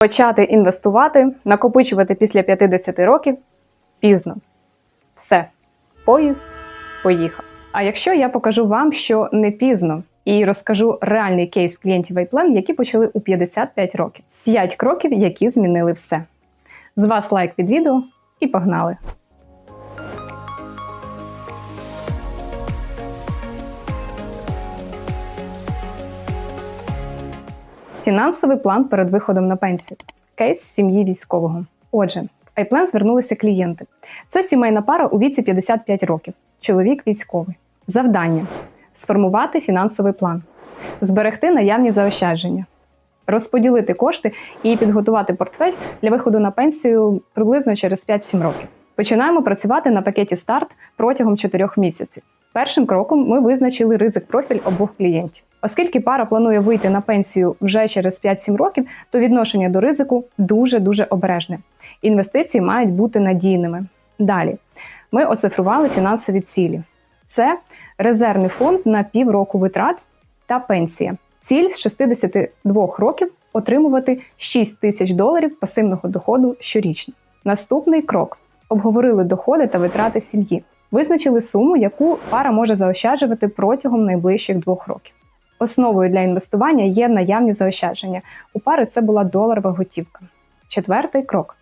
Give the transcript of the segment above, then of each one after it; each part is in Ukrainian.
Почати інвестувати, накопичувати після 50 років пізно. Все, поїзд поїхав. А якщо я покажу вам, що не пізно, і розкажу реальний кейс клієнтів iPlan, які почали у 55 років. 5 кроків, які змінили все. З вас лайк під відео і погнали! Фінансовий план перед виходом на пенсію. Кейс сім'ї військового. Отже, в iPlan звернулися клієнти. Це сімейна пара у віці 55 років. Чоловік військовий. Завдання сформувати фінансовий план, зберегти наявні заощадження, розподілити кошти і підготувати портфель для виходу на пенсію приблизно через 5-7 років. Починаємо працювати на пакеті старт протягом 4 місяців. Першим кроком ми визначили ризик профіль обох клієнтів. Оскільки пара планує вийти на пенсію вже через 5-7 років, то відношення до ризику дуже дуже обережне. Інвестиції мають бути надійними. Далі ми оцифрували фінансові цілі. Це резервний фонд на півроку витрат та пенсія. Ціль з 62 років отримувати 6 тисяч доларів пасивного доходу щорічно. Наступний крок: обговорили доходи та витрати сім'ї. Визначили суму, яку пара може заощаджувати протягом найближчих двох років. Основою для інвестування є наявні заощадження. У пари це була доларова готівка. Четвертий крок: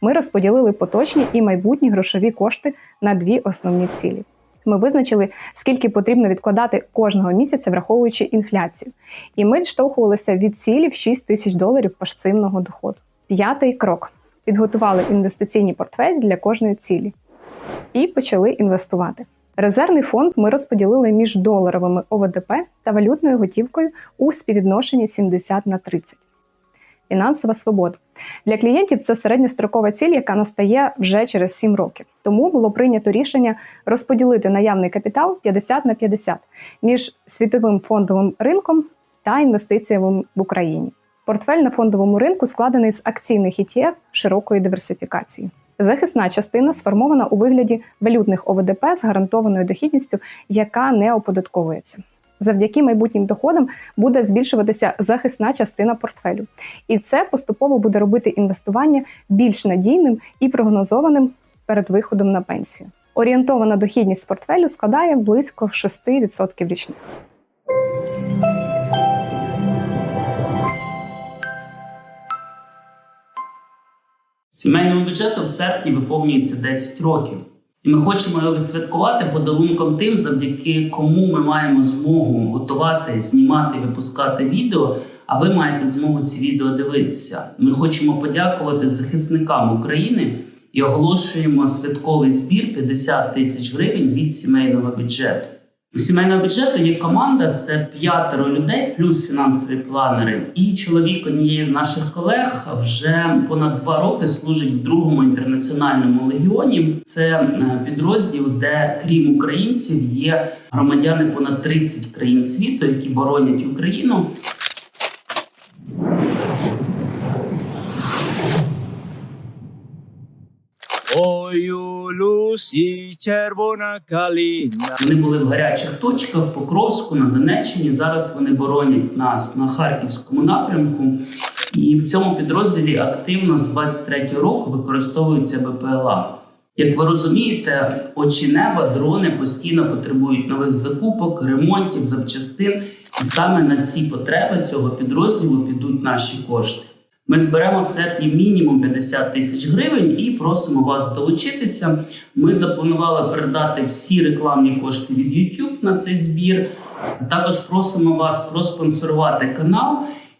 ми розподілили поточні і майбутні грошові кошти на дві основні цілі. Ми визначили, скільки потрібно відкладати кожного місяця, враховуючи інфляцію. І ми відштовхувалися від цілі в 6 тисяч доларів пасивного доходу. П'ятий крок: підготували інвестиційні портфелі для кожної цілі і почали інвестувати. Резервний фонд ми розподілили між доларовими ОВДП та валютною готівкою у співвідношенні 70 на 30. Фінансова свобода для клієнтів це середньострокова ціль, яка настає вже через 7 років. Тому було прийнято рішення розподілити наявний капітал 50 на 50 між світовим фондовим ринком та інвестиціями в Україні. Портфель на фондовому ринку складений з акційних ETF широкої диверсифікації. Захисна частина сформована у вигляді валютних ОВДП з гарантованою дохідністю, яка не оподатковується. Завдяки майбутнім доходам буде збільшуватися захисна частина портфелю, і це поступово буде робити інвестування більш надійним і прогнозованим перед виходом на пенсію. Орієнтована дохідність портфелю складає близько 6% річних. Сімейному бюджету в серпні виповнюється 10 років. І ми хочемо його відсвяткувати подарунком тим, завдяки кому ми маємо змогу готувати, знімати випускати відео. А ви маєте змогу ці відео дивитися. Ми хочемо подякувати захисникам України і оголошуємо святковий збір 50 тисяч гривень від сімейного бюджету. У сімейного бюджету є команда, це п'ятеро людей, плюс фінансові планери. І чоловік однієї з наших колег вже понад два роки служить в другому інтернаціональному легіоні. Це е, підрозділ, де крім українців є громадяни понад 30 країн світу, які боронять Україну. Люсі червона калина. Вони були в гарячих точках Покровську на Донеччині. Зараз вони боронять нас на харківському напрямку. І в цьому підрозділі активно з 23-го року використовуються БПЛА. Як ви розумієте, очі неба, дрони постійно потребують нових закупок, ремонтів, запчастин. І саме на ці потреби цього підрозділу підуть наші кошти. Ми зберемо в серпні мінімум 50 тисяч гривень і просимо вас долучитися. Ми запланували передати всі рекламні кошти від YouTube на цей збір. Також просимо вас проспонсорувати канал.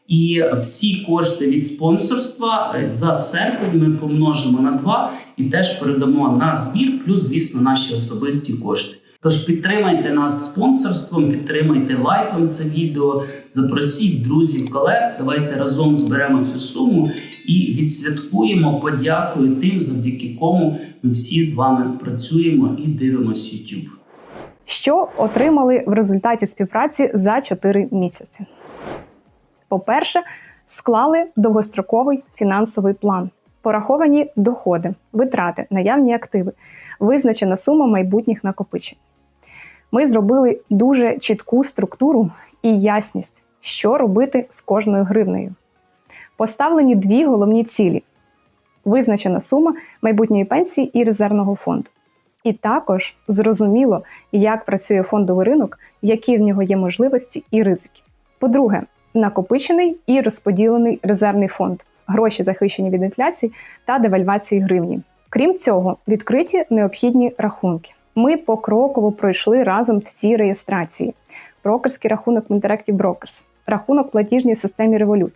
І всі кошти від спонсорства е, за серпень ми помножимо на 2 і теж передамо на збір, плюс, звісно, наші особисті кошти. Тож підтримайте нас спонсорством, підтримайте лайком це відео, запросіть друзів, колег. Давайте разом зберемо цю суму і відсвяткуємо подякою тим, завдяки кому ми всі з вами працюємо і дивимося YouTube. Що отримали в результаті співпраці за 4 місяці? По-перше, склали довгостроковий фінансовий план, пораховані доходи, витрати, наявні активи, визначена сума майбутніх накопичень. Ми зробили дуже чітку структуру і ясність, що робити з кожною гривнею. Поставлені дві головні цілі: визначена сума майбутньої пенсії і резервного фонду. І також зрозуміло, як працює фондовий ринок, які в нього є можливості і ризики. По-друге, накопичений і розподілений резервний фонд, гроші захищені від інфляції та девальвації гривні. Крім цього, відкриті необхідні рахунки. Ми покроково пройшли разом всі реєстрації: брокерський рахунок в Interactive Brokers, рахунок в платіжній системі Revolut,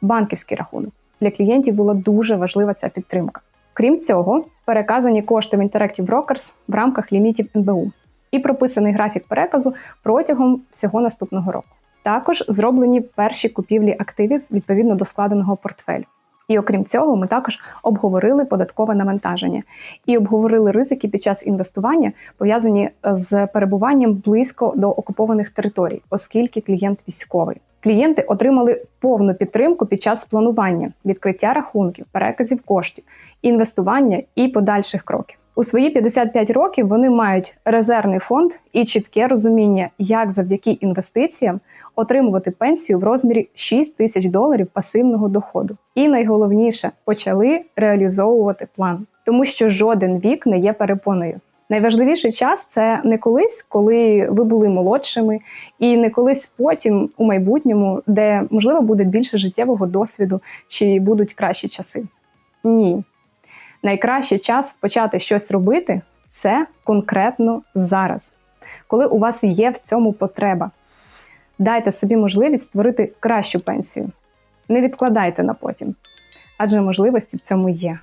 банківський рахунок. Для клієнтів була дуже важлива ця підтримка. Крім цього, переказані кошти в Interactive Brokers в рамках лімітів НБУ і прописаний графік переказу протягом всього наступного року. Також зроблені перші купівлі активів відповідно до складеного портфелю. І окрім цього, ми також обговорили податкове навантаження і обговорили ризики під час інвестування, пов'язані з перебуванням близько до окупованих територій, оскільки клієнт військовий. Клієнти отримали повну підтримку під час планування, відкриття рахунків, переказів коштів, інвестування і подальших кроків. У свої 55 років вони мають резервний фонд і чітке розуміння, як завдяки інвестиціям отримувати пенсію в розмірі 6 тисяч доларів пасивного доходу. І найголовніше почали реалізовувати план, тому що жоден вік не є перепоною. Найважливіший час це не колись, коли ви були молодшими, і не колись потім у майбутньому, де можливо буде більше життєвого досвіду чи будуть кращі часи. Ні. Найкращий час почати щось робити це конкретно зараз, коли у вас є в цьому потреба. Дайте собі можливість створити кращу пенсію. Не відкладайте на потім, адже можливості в цьому є.